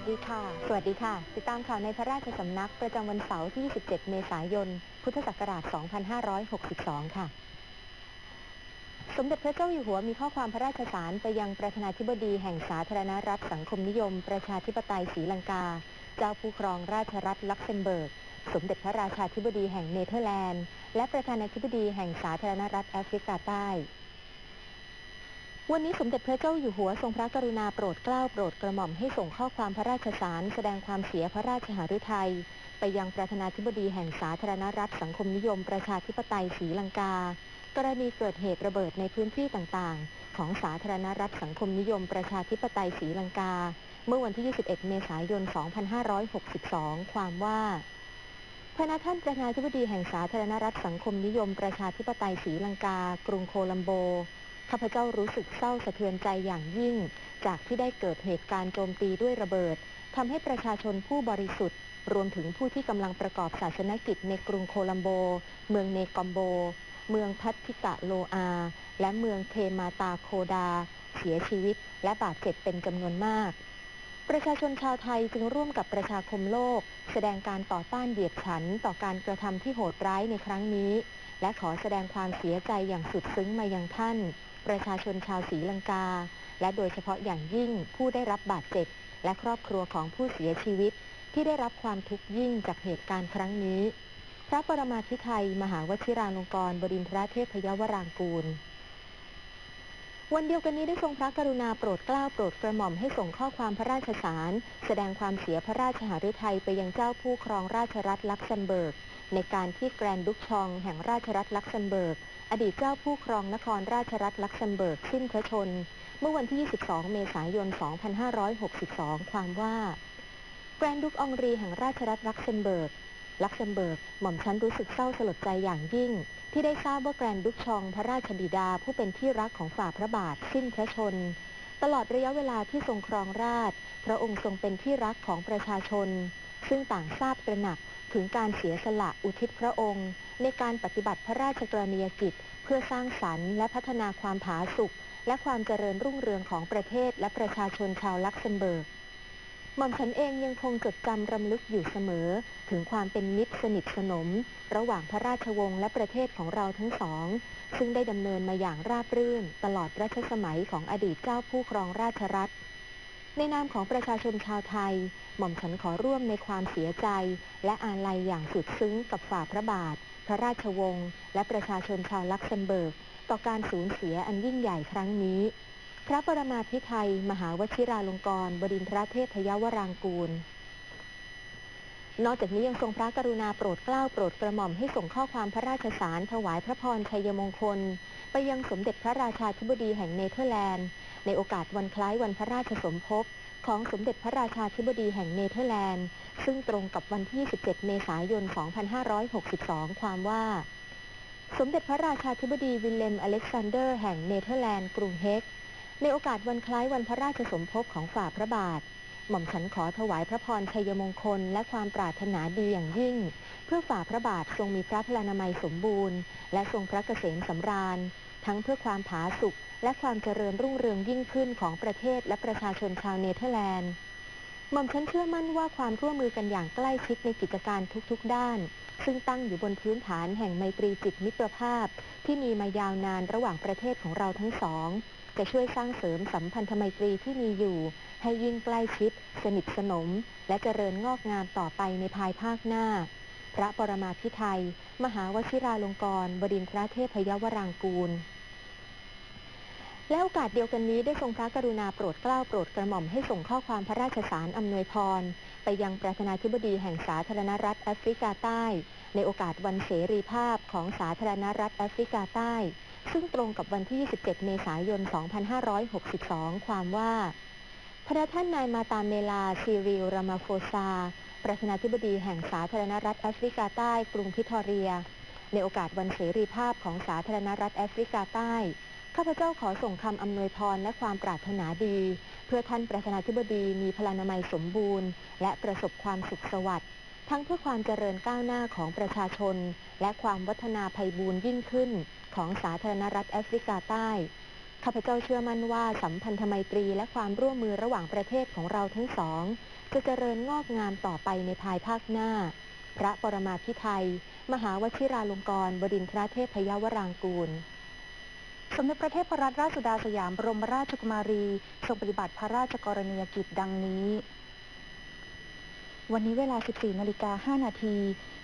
สดีค่ะ สวัสดีค่ะ ติดตามข่าวในพระราชสำนักประจำวันเสาร์ที่27เมษายน พุทธศักราช 2562 ค่ะ สมเด็จพระเจ้าอยู่หัวมีข้อความพระราชสารไปยังประธานาธิบดีแห่งสาธารณรัฐสังคมนิยม ประชาธิปไตยศรีลังกา เจ้าผู้ครองราชรัฐลักเซมเบิร์ก สมเด็จพระราชาธิบดีแห่งเนเธอร์แลนด์ และประธานาธิบดีแห่งสาธารณรัฐแอฟริกาใต้ วันนี้สมเด็จพระเจ้าอยู่หัวทรงพระกรุณาโปรดเกล้าโปรดกระหม่อมให้ส่งข้อความพระราชสาร แสดงความเสียพระราชหฤทัยไปยังประธานาธิบดีแห่งสาธารณรัฐสังคมนิยมประชาธิปไตยศรีลังกา กรณีเกิดเหตุระเบิดในพื้นที่ต่างๆ ของสาธารณรัฐสังคมนิยมประชาธิปไตยศรีลังกา เมื่อวันที่ 21 เมษายน 2562 ความว่าพระนาท่านประธานาธิบดีแห่งสาธารณรัฐสังคมนิยมประชาธิปไตยศรีลังกา กรุงโคลัมโบ ข้าพเจ้ารู้สึกเศร้าสะเทือนใจอย่างยิ่ง จากที่ได้เกิดเหตุการณ์โจมตีด้วยระเบิดทำให้ประชาชนผู้บริสุทธิ์ รวมถึงผู้ที่กำลังประกอบศาสนกิจในกรุงโคลัมโบ เมืองเนกอมโบ เมืองพัทธิกะโลอา และเมืองเทมาตาโคดา เสียชีวิต และบาดเจ็บเป็นจำนวนมาก ประชาชนชาวไทยจึงร่วมกับประชาคมโลก แสดงการต่อต้านเดียดฉันต่อการกระทำที่โหดร้ายในครั้งนี้ และขอแสดงความเสียใจอย่างสุดซึ้งมายังท่าน ประชาชนชาวศรีลังกา และโดยเฉพาะอย่างยิ่งผู้ได้รับบาดเจ็บ และครอบครัวของผู้เสียชีวิต ที่ได้รับความทุกข์ยิ่งจากเหตุการณ์ครั้งนี้ พระปรมาภิไธยมหาวชิราลงกรณ์บดินทรเทพยวรางกูล วันเดียวกันนี้ได้ทรงพระกรุณาโปรดเกล้าโปรดกระหม่อมให้ส่งข้อความพระราชสาร แสดงความเสียพระราชหฤทัยไปยังเจ้าผู้ครองราชรัฐลักเซมเบิร์กในการที่แกรนดุกชองแห่งราชรัฐลักเซมเบิร์ก อดีตเจ้าผู้ครองนครราชรัฐลักเซมเบิร์กสิ้นพระชน เมื่อวันที่ 22 เมษายน 2562 ความว่าแกรนดุกองรีแห่งราชรัฐลักเซมเบิร์กลักเซมเบิร์กหม่อมฉันรู้สึกเศร้าสลดใจอย่างยิ่ง ที่ได้ทราบว่าแกรนดุกชองพระราชบิดาผู้เป็นที่รักของฝ่าพระบาทสิ้นพระชน ตลอดระยะเวลาที่ทรงครองราช พระองค์ทรงเป็นที่รักของประชาชน ซึ่งต่างทราบตระหนัก ถึงการเสียสละอุทิศพระองค์ ในการปฏิบัติพระราชกรณียกิจ เพื่อสร้างสรรค์และพัฒนาความผาสุกและความเจริญรุ่งเรืองของประเทศและประชาชนชาวลักเซมเบิร์กหม่อมฉันเองยังคงจดจำรำลึกอยู่เสมอ ถึงความเป็นมิตรสนิทสนม ระหว่างพระราชวงศ์และประเทศของเราทั้งสอง ซึ่งได้ดำเนินมาอย่างราบรื่น ตลอดรัชสมัยของอดีตเจ้าผู้ครองราชรัฐ ในนามของประชาชนชาวไทย หม่อมฉันขอร่วมในความเสียใจ และอาลัยอย่างสุดซึ้งกับฝ่าพระบาท พระราชวงศ์และประชาชนชาวลักเซมเบิร์ก ต่อการสูญเสียอันยิ่งใหญ่ครั้งนี้ พระปรมาภิไธยมหาวชิราลงกรณ์บดินทรเทพยวรางกูล นอกจากนี้ยังทรงพระกรุณาโปรดเกล้าโปรดกระหม่อมให้ส่งข้อความพระราชสารถวายพระพรชัยมงคล ไปยังสมเด็จพระราชาธิบดีแห่งเนเธอร์แลนด์ ในโอกาสวันคล้ายวันพระราชสมภพของสมเด็จพระราชาธิบดีแห่งเนเธอร์แลนด์ ซึ่งตรงกับวันที่ 17 เมษายน 2562 ความว่า สมเด็จพระราชาธิบดีวิลเลมอเล็กซานเดอร์แห่งเนเธอร์แลนด์ กรุงเฮก ในโอกาสวันคล้ายวันพระราชสมภพของฝ่าพระบาท หม่อมฉันขอถวายพระพรชัยมงคล และความปรารถนาดีอย่างยิ่ง เพื่อฝ่าพระบาททรงมีพระพลานามัยสมบูรณ์ และทรงพระเกษมสำราญ ทั้งเพื่อความผาสุกและความเจริญรุ่งเรืองยิ่งขึ้นของประเทศและประชาชนชาวเนเธอร์แลนด์หม่อมฉันเชื่อมั่นว่าความร่วมมือกันอย่างใกล้ชิดในกิจการทุกๆ ด้าน ซึ่งตั้งอยู่บนพื้นฐานแห่งไมตรีจิตมิตรภาพ ที่มีมายาวนานระหว่างประเทศของเราทั้งสอง จะช่วยสร้างเสริมสัมพันธไมตรีที่มีอยู่ ให้ยิ่งใกล้ชิด สนิทสนม และเจริญงอกงามต่อไปในภายภาคหน้า พระปรมาภิไธยมหาวชิราลงกรณ์บดินทรเทพยวรางกูล และโอกาสเดียวกันนี้ได้ทรงพระกรุณาโปรดเกล้าโปรดกระหม่อมให้ส่งข้อความพระราชสารอำนวยพร ไปยังประธานาธิบดีแห่งสาธารณรัฐแอฟริกาใต้ ในโอกาสวันเสรีภาพของสาธารณรัฐแอฟริกาใต้ ซึ่งตรงกับวันที่ 27 เมษายน 2562 ความว่า พระท่านนายมาตาเมลาซีริลรามาโฟซา ประธานาธิบดีแห่งสาธารณรัฐแอฟริกาใต้ กรุงพิทอเรีย ในโอกาสวันเสรีภาพของสาธารณรัฐแอฟริกาใต้ ข้าพเจ้าขอส่งคำอำนวยพรและความปรารถนาดี เพื่อท่านประธานาธิบดีมีพลานามัยสมบูรณ์ และประสบความสุขสวัสดิ์ทั้งเพื่อความเจริญก้าวหน้าของประชาชน และความวัฒนาภัยบูรย์ยิ่งขึ้น ของสาธารณรัฐแอฟริกาใต้ ข้าพเจ้าเชื่อมั่นว่าสัมพันธไมตรีและความร่วมมือระหว่างประเทศของเราทั้งสอง จะเจริญงอกงามต่อไปในภายภาคหน้า พระปรมาภิไธยมหาวชิราลงกรณ์บดินทรเทพยวรางกูล สมเด็จพระเทพรัตนราชสุดาสยามบรมราชกุมารีทรงปฏิบัติพระราชกรณียกิจดังนี้ วันนี้เวลา 14นาฬิกา5นาที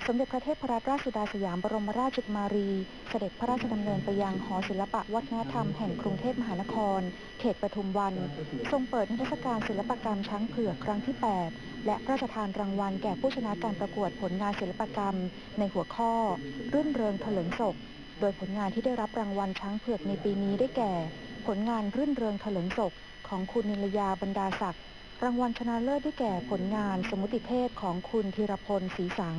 สมเด็จพระเทพรัตนราชสุดาสยามบรมราชกุมารี เสด็จพระราชดำเนินไปยังหอศิลปะวัฒนธรรมแห่งกรุงเทพมหานคร เขตปทุมวัน ทรงเปิดนิทรรศการศิลปกรรมช้างเผือกครั้งที่ 8 และพระราชทานรางวัลแก่ผู้ชนะการประกวดผลงานศิลปกรรม ในหัวข้อ รื่นเริงเถลิงศก โดยผลงานที่ได้รับรางวัลช้างเผือกในปีนี้ได้แก่ ผลงานรื่นเริงเถลิงศกของคุณนิลยาบรรดาศักดิ์รางวัลชนะเลิศได้แก่ผลงานสมุติเทพของคุณธีรพลศรีสัง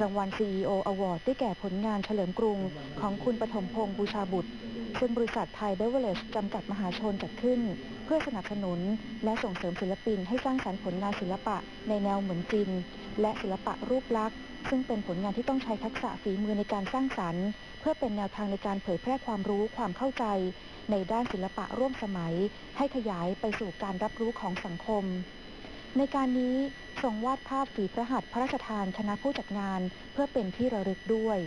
รางวัล CEO Award ได้แก่ผลงานเฉลิมกรุง ของคุณปฐมพงศ์บูชาบุตร ซึ่งบริษัทไทยเบเวอร์เลจจำกัดมหาชนจัดขึ้น เพื่อสนับสนุน และส่งเสริมศิลปินให้สร้างสรรค์ผลงานศิลปะในแนวเหมือนจริงและศิลปะรูปลักษณ์ ซึ่งเป็นผลงานที่ต้องใช้ทักษะฝีมือในการสร้างสรรค์ เพื่อเป็นแนวทางในการเผยแพร่ความรู้ความเข้าใจ ในด้านศิลปะร่วมสมัย ให้ขยายไปสู่การรับรู้ของสังคม ในการนี้ทรงวาดภาพฝีพระหัตถ์พระราชทานคณะผู้จัดงาน เพื่อเป็นที่ระลึกด้วย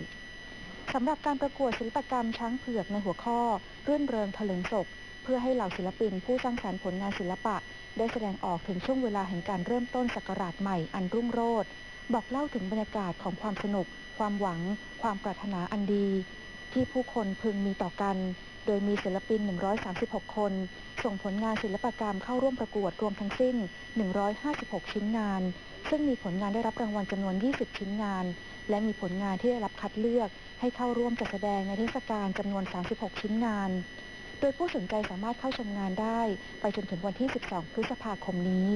สำหรับการประกวดศิลปกรรมช้างเผือกในหัวข้อรื่นเริงเถลิงศก เพื่อให้เหล่าศิลปินผู้สร้างสรรค์ผลงานศิลปะ ได้แสดงออกถึงช่วงเวลาแห่งการเริ่มต้นศักราชใหม่อันรุ่งโรจน์ บอกเล่าถึงบรรยากาศของความสนุก ความหวัง ความปรารถนาอันดี ที่ผู้คนพึงมีต่อกัน โดยมีศิลปิน 136 คน ส่งผลงานศิลปกรรมเข้าร่วมประกวดรวมทั้งสิ้น 156 ชิ้นงาน ซึ่งมีผลงานได้รับรางวัลจำนวน 20 ชิ้นงาน และมีผลงานที่ได้รับคัดเลือก ให้เข้าร่วมจัดแสดงในเทศกาลจำนวน 36 ชิ้นงานโดยผู้สนใจสามารถเข้าชมงานได้ ไปจนถึงวันที่ 12 พฤษภาคมนี้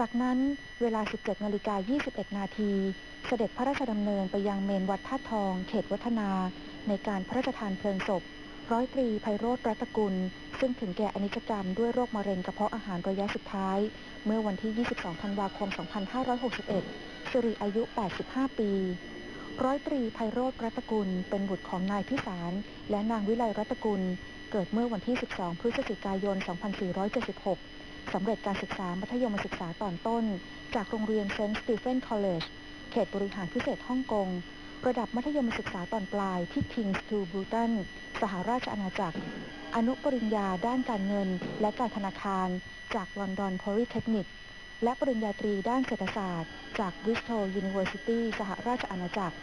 จากนั้นเวลา 17นาฬิกา21 นาทีเสด็จพระราชดำเนินไปยังเมนวัดท่าทอง เขตวัฒนา ในการพระราชทานเพลิงศพ ร้อยตรีไพโรธรัตกุล ซึ่งถึงแก่อนิจกรรมด้วยโรคมะเร็งกระเพาะอาหารระยะสุดท้าย เมื่อวันที่ 22 ธันวาคม 2561 สิริอายุ 85 ปี ร้อยตรีไพโรธรัตกุล เป็นบุตรของนายพิสารและนางวิไลรัตกุล เกิดเมื่อวันที่ 12 พฤศจิกายน 2476 สำเร็จการศึกษามัธยมศึกษาตอนต้น จากโรงเรียนเซนต์สตีเฟนคอลเลจเขตบริหารพิเศษฮ่องกง ระดับมัธยมศึกษาตอนปลายที่ King's to Bruton สหราชอาณาจักร อนุปริญญาด้านการเงิน และการธนาคาร จากลอนดอนพอลิเทคนิค และปริญญาตรีด้านเศรษฐศาสตร์ จาก Bristol University สหราชอาณาจักร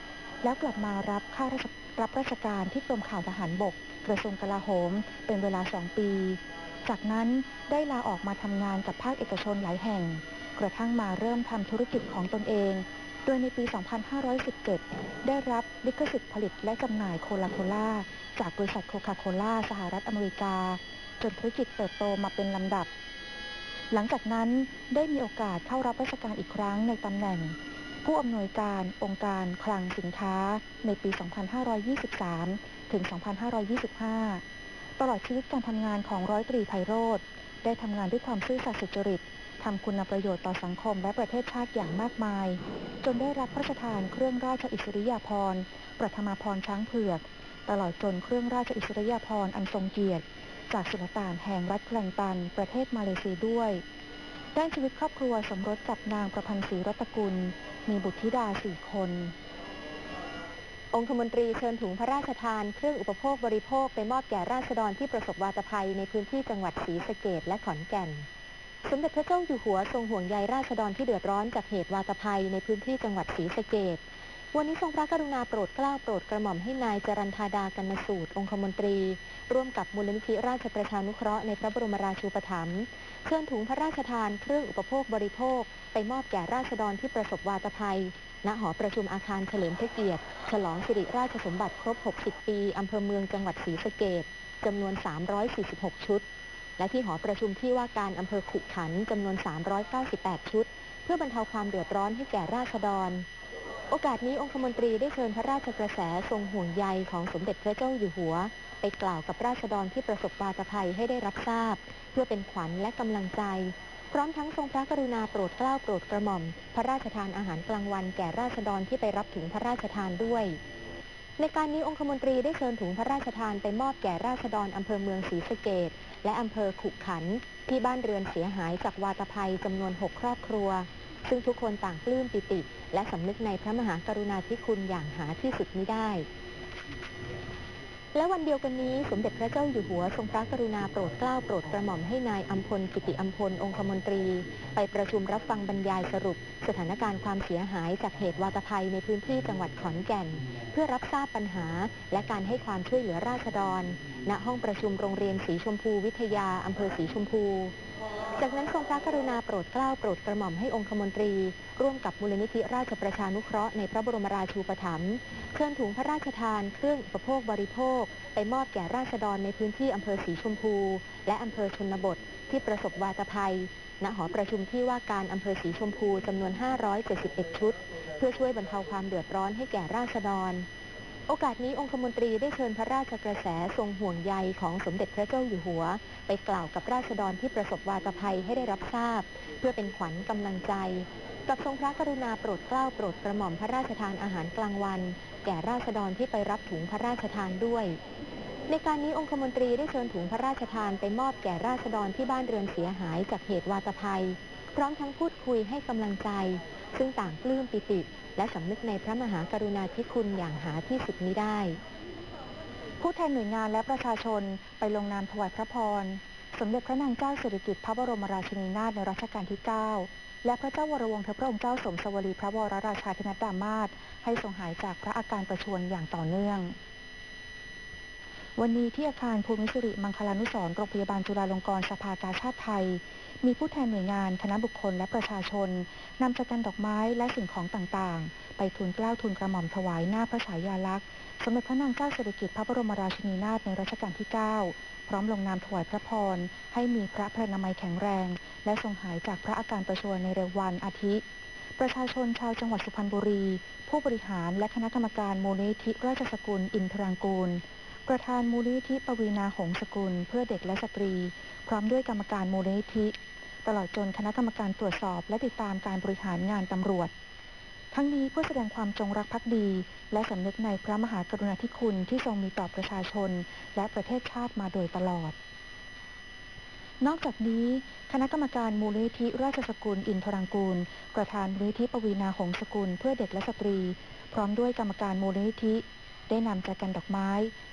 แล้วกลับมารับข้าราชรับราชการที่กรมข่าวทหารบก กระทรวงกลาโหม เป็นเวลาสองปี จากนั้นได้ลาออกมาทำงานกับภาคเอกชนหลายแห่ง กระทั่งมาเริ่มทำธุรกิจของตนเอง โดยในปี 2517 ได้รับลิขสิทธิ์ผลิตและจำหน่ายโคลาโคล่าจากบริษัทโคคาโคล่าสหรัฐอเมริกา จนธุรกิจเติบโตมาเป็นลำดับ หลังจากนั้นได้มีโอกาสเข้ารับราชการอีกครั้งในตำแหน่ง ผู้อำนวยการองค์การคลังสินค้าในปี 2523 ถึง 2525 ตลอดชีวิตการทำงานของร้อยตรีไพโรธได้ทำงานด้วยความซื่อสัตย์สุจริตทำคุณประโยชน์ต่อสังคมและประเทศชาติอย่างมากมาย จนได้รับพระราชทานเครื่องราชอิสริยาภรณ์ ประธมาภรณ์ช้างเผือก ตลอดจนเครื่องราชอิสริยาภรณ์อันทรงเกียรติ จากสุลต่านแห่งรัฐแคลงตัน ประเทศมาเลเซียด้วยด้านชีวิตครอบครัวสมรสกับนางประพันธ์ศรีรัตกุล มีบุตรธิดาสี่คน องคมนตรีเชิญถุงพระราชทาน เครื่องอุปโภคบริโภคไปมอบแก่ราษฎรที่ประสบวาตภัยในพื้นที่จังหวัดศรีสะเกดและขอนแก่น สมเด็จพระเจ้าอยู่หัวทรงห่วงใยราษฎรที่เดือดร้อนจากเหตุวาตภัยในพื้นที่จังหวัดศรีสะเกด วันนี้ทรงพระกรุณาโปรดเกล้าโปรดกระหม่อมให้นายจรันธาดากันสูตร องคมนตรี ร่วมกับมูลนิธิราชประชานุเคราะห์ในพระบรมราชูปถัมภ์เชิญถุงพระราชทานเครื่องอุปโภคบริโภค ไปมอบแก่ราษฎรที่ประสบวาตภัย ณหอประชุมอาคารเฉลิมพระเกียรติ ฉลองสิริราชสมบัติครบ 60 ปีอำเภอเมืองจังหวัดศรีสะเกดจำนวน 346 ชุด และที่หอประชุมที่ว่าการอำเภอขุขันจำนวน 398 ชุด เพื่อบรรเทาความเดือดร้อนให้แก่ราษฎร โอกาสนี้องคมนตรีได้เชิญพระราชกระแสทรงห่วงใยของสมเด็จพระเจ้าอยู่หัว ไปกล่าวกับราษฎรที่ประสบวาตภัยให้ได้รับทราบ เพื่อเป็นขวัญและกำลังใจ พร้อมทั้งทรงพระกรุณาโปรดเกล้าโปรดกระหม่อม พระราชทานอาหารกลางวันแก่ราษฎรที่ไปรับถุงพระราชทานด้วย ในการนี้องคมนตรีได้เชิญถุงพระราชทานไปมอบแก่ราษฎรอำเภอเมืองศรีสะเกดและอำเภอขุขันที่บ้านเรือนเสียหายจากวาตภัยจำนวน 6 ครอบครัว ซึ่งทุกคนต่างปลื้มปิติ และสำนึกในพระมหากรุณาธิคุณอย่างหาที่สุดมิได้และวันเดียวกันนี้สมเด็จพระเจ้าอยู่หัวทรงพระกรุณาโปรดเกล้าโปรดกระหม่อมให้นายอัมพลกิติอัมพลองคมนตรี ไปประชุมรับฟังบรรยายสรุป สถานการณ์ความเสียหายจากเหตุวาตภัยในพื้นที่จังหวัดขอนแก่น เพื่อรับทราบปัญหา และการให้ความช่วยเหลือราษฎร ณห้องประชุมโรงเรียนสีชมพูวิทยาอำเภอสีชมพู จากนั้นทรงพระกรุณาโปรดเกล้าโปรดกระหม่อมให้องคมนตรี ร่วมกับมูลนิธิราชประชานุเคราะห์ในพระบรมราชูปถัมภ์เชิญถุงพระราชทานเครื่องอุปโภคบริโภค ไปมอบแก่ราษฎรในพื้นที่อำเภอสีชมพู และอำเภอชนบท ที่ประสบวาตภัย ณหอประชุมที่ว่าการอำเภอสีชมพูจำนวน 571 ชุด เพื่อช่วยบรรเทาความเดือดร้อนให้แก่ราษฎร โอกาสนี้องคมนตรีได้เชิญพระราชกระแสทรงห่วงใยของสมเด็จพระเจ้าอยู่หัว ไปกล่าวกับราษฎรที่ประสบวาตภัยให้ได้รับทราบ เพื่อเป็นขวัญกำลังใจ กับทรงพระกรุณาโปรดเกล้าโปรดกระหม่อมพระราชทานอาหารกลางวัน แก่ราษฎรที่ไปรับถุงพระราชทานด้วย ในการนี้องคมนตรีได้เชิญถุงพระราชทานไปมอบแก่ราษฎรที่บ้านเรือนเสียหายจากเหตุวาตภัย พร้อมทั้งพูดคุยให้กำลังใจ ซึ่งต่างปลื้มปิติ และสำนึกในพระมหากรุณาธิคุณอย่างหาที่สุดมิได้ ผู้แทนหน่วยงานและประชาชนไปลงนามถวายพระพร สมเด็จพระนางเจ้าสิริกิติ์พระบรมราชินีนาถในรัชกาลที่ 9 และพระเจ้าวรวงศ์เธอพระองค์เจ้าสมสวรีพระวรราชาธินัดดามาศให้ทรงหายจากพระอาการประชวรอย่างต่อเนื่อง วันนี้ที่อาคารภูมิสิริมังคลานุสรณ์โรงพยาบาลจุฬาลงกรณ์สภากาชาติไทย มีผู้แทนหน่วยงานคณะบุคคลและประชาชนนำจักรันดอกไม้และสิ่งของต่างๆ ไปทูลเกล้าทูลกระหม่อมถวายหน้าพระฉายาลักษณ์ สมเด็จพระนางเจ้าสิริกิติ์พระบรมราชินีนาถในรัชกาลที่ 9 พร้อมลงนามถวายพระพร ให้มีพระพลานามัยแข็งแรง และทรงหายจากพระอาการประชวรในเร็ววันอาทิประชาชนชาวจังหวัดสุพรรณบุรี ผู้บริหารและคณะกรรมการมูลนิธิราชสกุลอินทรางกูล ประธานมูลนิธิปวีนาหงสกุล เพื่อเด็กและสตรี พร้อมด้วยกรรมการมูลนิธิ ตลอดจนคณะกรรมการตรวจสอบและติดตามการบริหารงานตำรวจ ทั้งนี้เพื่อแสดงความจงรักภักดี และสำนึกในพระมหากรุณาธิคุณที่ทรงมีต่อประชาชน และประเทศชาติมาโดยตลอด นอกจากนี้ คณะกรรมการมูลนิธิราชสกุลอินทรังกูล ประธานมูลนิธิปวีนาหงสกุล เพื่อเด็กและสตรี พร้อมด้วยกรรมการมูลนิธิ ได้นำจักรันดอกไม้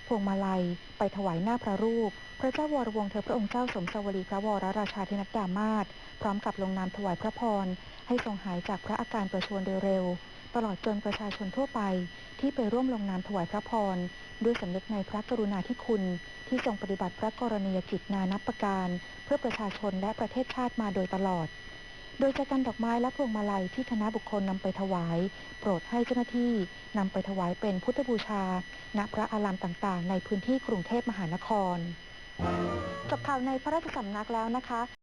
พวงมาลัย ไปถวายหน้าพระรูป พระเจ้าวรวงเธอพระองค์เจ้าสมสวรีพระวรราชาธินัดดามาศพร้อมกับลงนามถวายพระพร ให้ทรงหายจากพระอาการประชวรโดยเร็ว ตลอดจนประชาชนทั่วไป ที่ไปร่วมลงนามถวายพระพร ด้วยสำนึกในพระกรุณาธิคุณ ที่ทรงปฏิบัติพระกรณียกิจนานับประการ เพื่อประชาชนและประเทศชาติมาโดยตลอด โดยจะกการดอกไม้และพวงมาลัยที่คณะบุคคลนำไปถวาย โปรดให้เจ้าหน้าที่นำไปถวายเป็นพุทธบูชา ณพระอารามต่างๆ ในพื้นที่กรุงเทพมหานครจบข่าวในพระราชสำนักแล้วนะคะ